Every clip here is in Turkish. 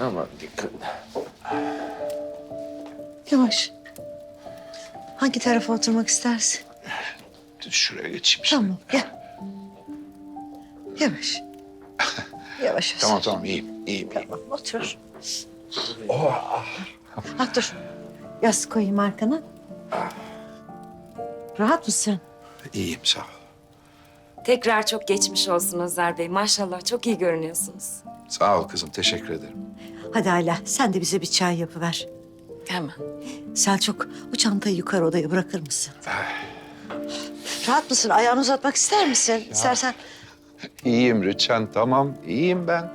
Ama dikkat. Yavaş. Hangi tarafa oturmak istersin? Dur Şuraya geçeyim işte. Tamam gel. Yavaş. Yavaş. Tamam tamam iyiyim iyiyim. Tamam otur. Ha dur. Yastık koyayım arkana. Rahat mısın? İyiyim sağ ol. Tekrar çok geçmiş olsun Özer Bey. Maşallah çok iyi görünüyorsunuz. Sağ ol kızım teşekkür ederim. Hadi hala sen de bize bir çay yapıver. Hemen. Selçuk bu çantayı yukarı odaya bırakır mısın? Rahat mısın? Ayağını uzatmak ister misin? İstersen İyiyim Rüçhan tamam iyiyim ben.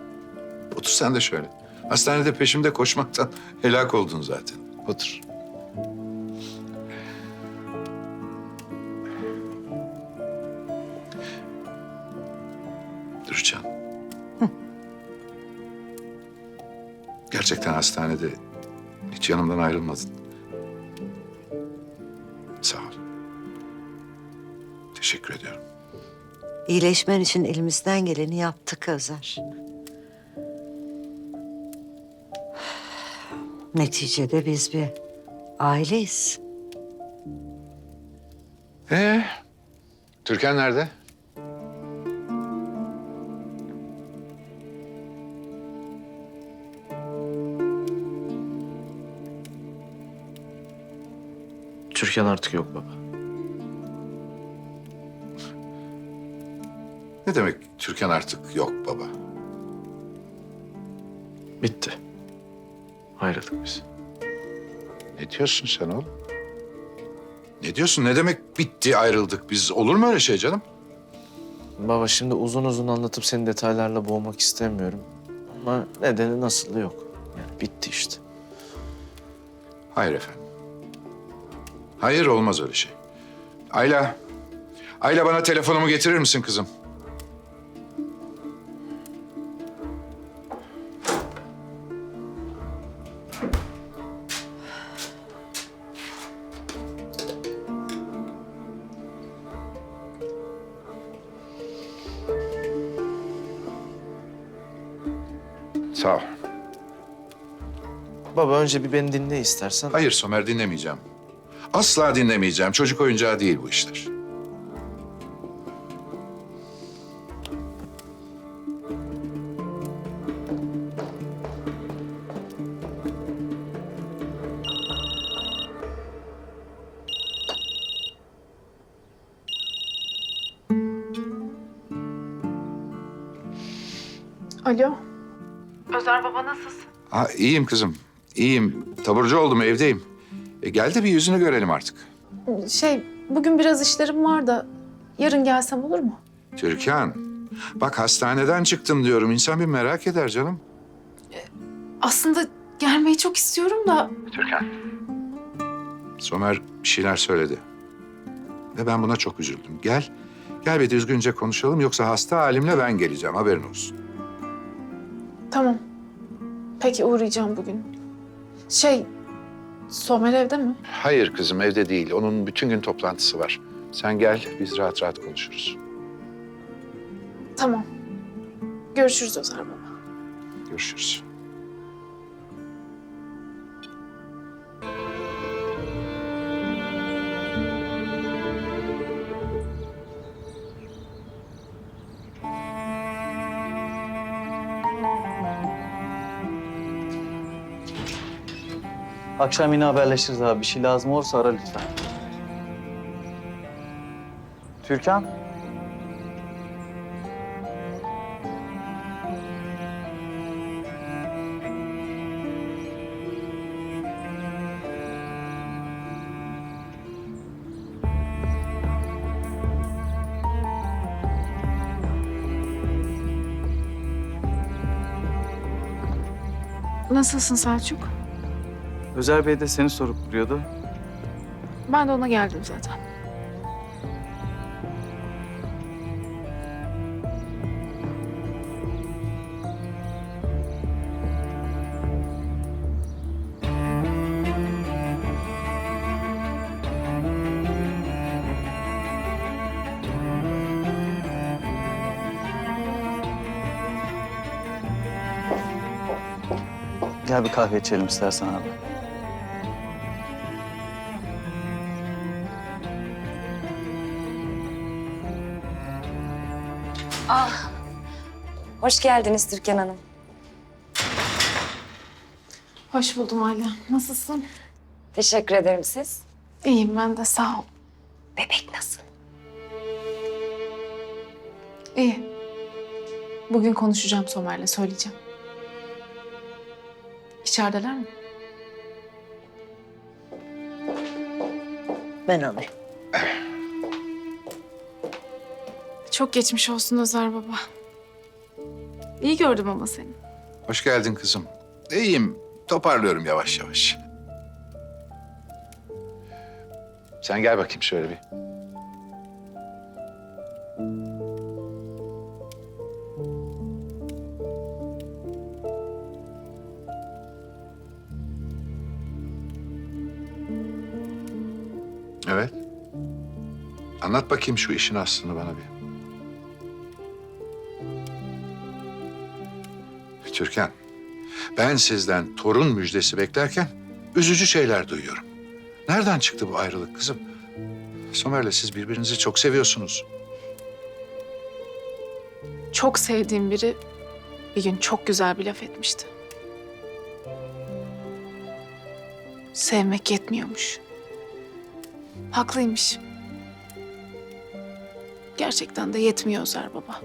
Otur sen de şöyle. Hastanede peşimde koşmaktan helak oldun zaten. Otur. Gerçekten hastanede hiç yanımdan ayrılmadın. Sağ ol. Teşekkür ediyorum. iyileşmen için elimizden geleni yaptık Özer. Neticede biz bir aileyiz. Ee, Türkan nerede? Türkan artık yok baba. Ne demek Türkan artık yok baba? Bitti. Ayrıldık biz. Ne diyorsun sen oğlum? Ne diyorsun? Ne demek bitti ayrıldık biz? Olur mu öyle şey canım? Baba şimdi uzun uzun anlatıp seni detaylarla boğmak istemiyorum. Ama nedeni nasıl yok. Yani bitti işte. Hayır efendim. Hayır olmaz öyle şey. Ayla. Ayla bana telefonumu getirir misin kızım? Sağ ol. Baba önce bir beni dinle istersen. Hayır Somer dinlemeyeceğim. Asla dinlemeyeceğim. Çocuk oyuncağı değil bu işler. Alo. Özer baba nasılsın? Ha, iyiyim kızım. İyiyim. Taburcu oldum evdeyim. E, gel de bir yüzünü görelim artık. Şey, bugün biraz işlerim var da yarın gelsem olur mu? Türkan. Bak hastaneden çıktım diyorum. İnsan bir merak eder canım. Aslında gelmeyi çok istiyorum da Somer bir şeyler söyledi. Ve ben buna çok üzüldüm. Gel. Gel bir düzgünce konuşalım. Yoksa hasta halimle ben geleceğim. Haberin olsun. tamam. Peki uğrayacağım bugün. Şey, Somer evde mi? Hayır kızım evde değil. Onun bütün gün toplantısı var. Sen gel biz rahat rahat konuşuruz. Tamam. Görüşürüz Özer baba. Görüşürüz. Akşam yine haberleşiriz abi. Bir şey lazım olursa ara lütfen. Türkan? Nasılsın Selçuk? Özer Bey de seni sorup duruyordu. Ben de ona geldim zaten. Gel bir kahve içelim istersen abi. Hoş geldiniz Türkan Hanım. Hoş buldum Ayla. Nasılsın? Teşekkür ederim siz. İyiyim ben de sağ ol. Bebek nasıl? İyi. Bugün konuşacağım Somer'le söyleyeceğim. İçerideler mi? Ben alayım. Çok geçmiş olsun Özer baba. İyi gördüm ama seni. Hoş geldin kızım. İyiyim. Toparlıyorum yavaş yavaş. Sen gel bakayım şöyle bir. Evet. Anlat bakayım şu işin aslını bana bir. Türkan, ben sizden torun müjdesi beklerken üzücü şeyler duyuyorum. Nereden çıktı bu ayrılık kızım? Somer'le siz birbirinizi çok seviyorsunuz. Çok sevdiğim biri bir gün çok güzel bir laf etmişti. Sevmek yetmiyormuş. Haklıymış. Gerçekten de yetmiyor Özer baba.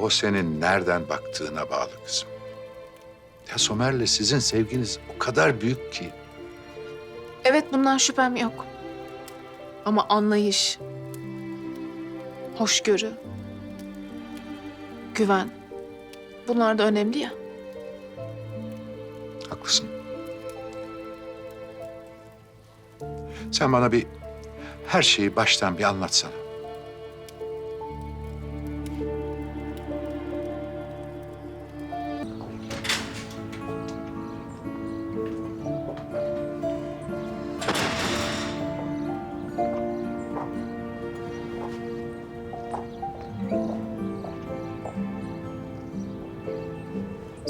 O senin nereden baktığına bağlı kızım. Ya Somer'le sizin sevginiz o kadar büyük ki. Evet bundan şüphem yok. Ama anlayış, hoşgörü, güven bunlar da önemli ya. Haklısın. Sen bana bir her şeyi baştan bir anlatsana.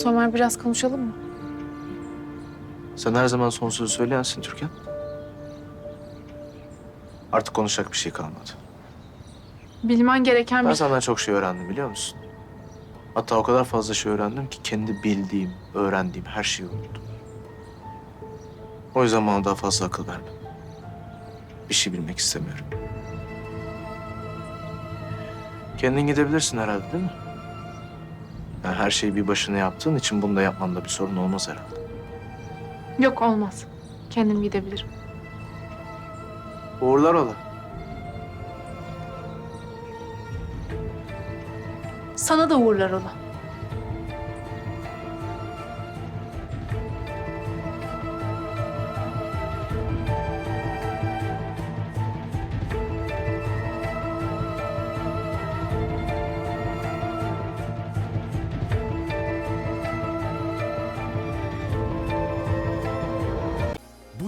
Somer biraz konuşalım mı? Sen her zaman son sözü söyleyensin Türkan. Artık konuşacak bir şey kalmadı. Bilmen gereken Ben bir... senden çok şey öğrendim biliyor musun? Hatta o kadar fazla şey öğrendim ki kendi bildiğim, öğrendiğim her şeyi unuttum. O yüzden bana daha fazla akıl verme. Bir şey bilmek istemiyorum. Kendin gidebilirsin herhalde değil mi? Yani her şeyi bir başına yaptığın için bunu da yapmanda bir sorun olmaz herhalde. Yok olmaz. Kendim gidebilirim. Uğurlar ola. Sana da uğurlar ola.